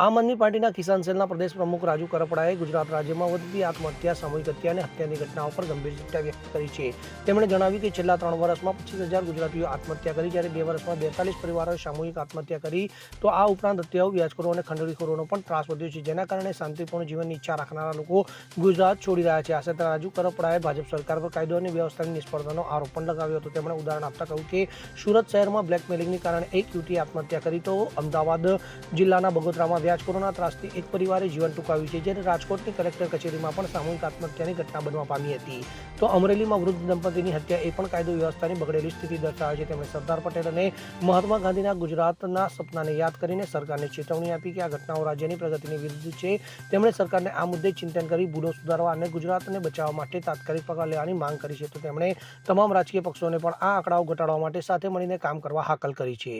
આમ આદમી પાર્ટીના કિસાન સેલના પ્રદેશ પ્રમુખ રાજુ કરપડાએ ગુજરાત રાજ્યમાં વધતી આત્મહત્યા, સામૂહિક હત્યા અને હત્યાની ઘટનાઓ પર ગંભીર ચિંતા વ્યક્ત કરી છે. તેમણે જણાવ્યું કે છેલ્લા ત્રણ વર્ષમાં પચીસ હજાર ગુજરાતીઓ આત્મહત્યા કરી, જ્યારે બે વર્ષમાં બેતાલીસ પરિવારોએ સામૂહિક આત્મહત્યા કરી, તો આ ઉપરાંત હત્યાઓ, વ્યાજખોરો અને ખંડણીખોરોનો પણ ત્રાસ વધ્યો છે. જેના કારણે શાંતિપૂર્ણ જીવનની ઈચ્છા રાખનારા લોકો ગુજરાત છોડી રહ્યા છે. આ સાથે રાજુ કરપડાએ ભાજપ સરકાર પર કાયદો અને વ્યવસ્થાની નિષ્ફળતાનો આરોપ પણ લગાવ્યો હતો. તેમણે ઉદાહરણ આપતા કહ્યું કે સુરત શહેરમાં બ્લેકમેલિંગને કારણે એક યુવતીએ આત્મહત્યા કરી, તો અમદાવાદ જિલ્લાના બગોદરામાં વ્યાજખોરોના ત્રાસથી એક પરિવારે જીવન ટૂંકાવ્યું છે જ્યારે રાજકોટની કલેક્ટર કચેરીમાં પણ સામૂહિક આત્મહત્યાની ઘટના બનવા પામી હતી. તો અમરેલીમાં વૃદ્ધ દંપતીની હત્યા એ પણ કાયદો વ્યવસ્થાની બગડેલી સ્થિતિ દર્શાવે છે, તેમણે સરદાર પટેલ અને મહાત્મા ગાંધીના ગુજરાતના સપનાને યાદ કરીને સરકારને ચેતવણી આપી કે આ ઘટનાઓ રાજ્યની પ્રગતિની વિરુદ્ધ છે. તેમણે સરકારને આ મુદ્દે ચિંતન કરી ભૂલો સુધારવા અને ગુજરાતને બચાવવા માટે તાત્કાલિક પગલાં લેવાની માંગ કરી છે. તો તેમણે તમામ રાજકીય પક્ષોને પણ આ આંકડાઓ ઘટાડવા માટે સાથે મળીને કામ કરવા હાકલ કરી છે.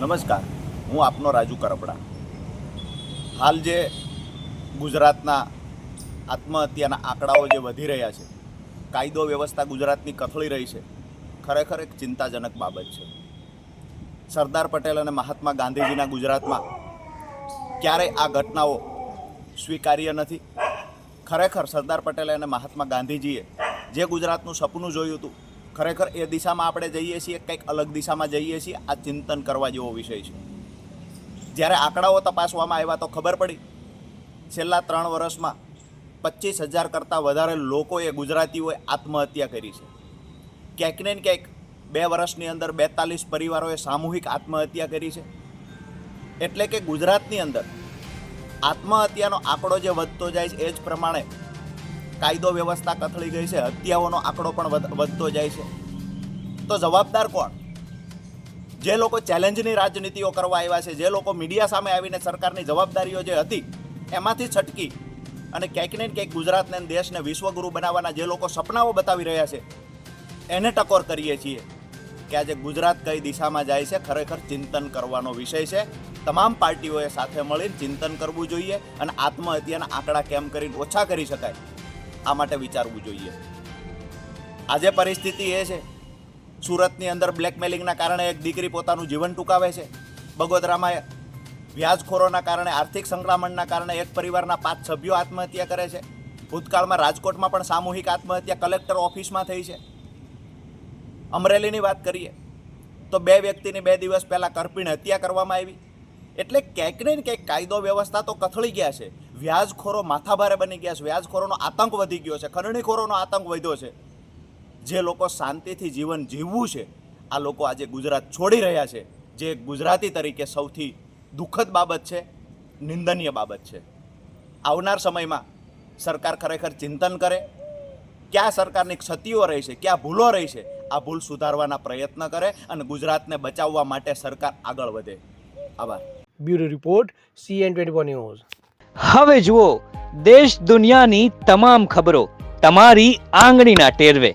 નમસ્કાર. હું આપનો રાજુ કરપડા હાલ જે ગુજરાતના આત્મહત્યાના આંકડાઓ જે વધી રહ્યા છે, કાયદો વ્યવસ્થા ગુજરાતની કથળી રહી છે, ખરેખર એક ચિંતાજનક બાબત છે. સરદાર પટેલ અને મહાત્મા ગાંધીજીના ગુજરાતમાં ક્યારેય આ ઘટનાઓ સ્વીકાર્ય નથી. ખરેખર સરદાર પટેલ અને મહાત્મા ગાંધીજીએ જે ગુજરાતનું સપનું જોયું હતું, ખરેખર એ દિશામાં આપણે જઈએ છીએ, કંઈક અલગ દિશામાં જઈએ છીએ, આ ચિંતન કરવા જેવો વિષય છે. જ્યારે આંકડાઓ તપાસવામાં આવ્યા તો ખબર પડી. છેલ્લા ત્રણ વર્ષમાં પચીસ હજાર કરતાં વધારે લોકોએ ગુજરાતીઓએ આત્મહત્યા કરી છે. ક્યાંક ને ક્યાંક બે વર્ષની અંદર બેતાલીસ પરિવારોએ સામૂહિક આત્મહત્યા કરી છે. એટલે કે ગુજરાતની અંદર આત્મહત્યાનો આંકડો જે વધતો જાય છે, એ જ પ્રમાણે કાયદો વ્યવસ્થા કથળી ગઈ છે, હત્યાઓનો આંકડો પણ વધતો જાય છે. તો જવાબદાર કોણ? જે લોકો ચેલેન્જની રાજનીતિઓ કરવા આવ્યા છે, જે લોકો મીડિયા સામે આવીને સરકારની જવાબદારીઓ જે હતી, એમાંથી છટકી અને ક્યાંક ને ક્યાંક ગુજરાતને દેશને વિશ્વગુરુ બનાવવાના જે લોકો સપનાઓ બતાવી રહ્યા છે, એને ટકોર કરીએ છીએ કે આજે ગુજરાત કઈ દિશામાં જાય છે, ખરેખર ચિંતન કરવાનો વિષય છે. તમામ પાર્ટીઓએ સાથે મળીને ચિંતન કરવું જોઈએ અને આત્મહત્યાના આંકડા કેમ કરીને ઓછા કરી શકાય, આ માટે વિચારવું જોઈએ. આજે પરિસ્થિતિ એ છે સુરતની અંદર બ્લેકમેલિંગના કારણે એક દીકરી પોતાનું જીવન ટૂંકાવે છે. બગોદરામાં વ્યાજખોરોના કારણે, આર્થિક સંકળામણના કારણે એક પરિવારના પાંચ સભ્યો આત્મહત્યા કરે છે. ભૂતકાળમાં રાજકોટમાં પણ સામૂહિક આત્મહત્યા કલેક્ટર ઓફિસમાં થઈ છે. અમરેલીની વાત કરીએ, તો બે વ્યક્તિની બે દિવસ પહેલાં કરપીણ હત્યા કરવામાં આવી. એટલે ક્યાંક ને ક્યાંક કાયદો વ્યવસ્થા તો કથળી ગયા છે. વ્યાજખોરો માથાભારે બની ગયા છે. વ્યાજખોરોનો આતંક વધી ગયો છે. ખરણીખોરોનો આતંક વધ્યો છે. જે લોકો શાંતિથી જીવન જીવવું છે આ લોકો આજે ગુજરાત છોડી રહ્યા છે જે ગુજરાતી તરીકે સૌથી દુઃખદ બાબત છે નિંદનીય બાબત છે. આવનાર સમયમાં સરકાર ખરેખર ચિંતન કરે ક્યાં સરકારની ક્ષતિઓ રહી છે ક્યાં ભૂલો રહી છે આ ભૂલ સુધારવાના પ્રયત્ન કરે અને ગુજરાતને બચાવવા માટે સરકાર આગળ વધે. આભાર. Bureau report CN twenty news. હવે જુઓ દેશ દુનિયાની તમામ ખબરો તમારી આંગળીના ટેરવે.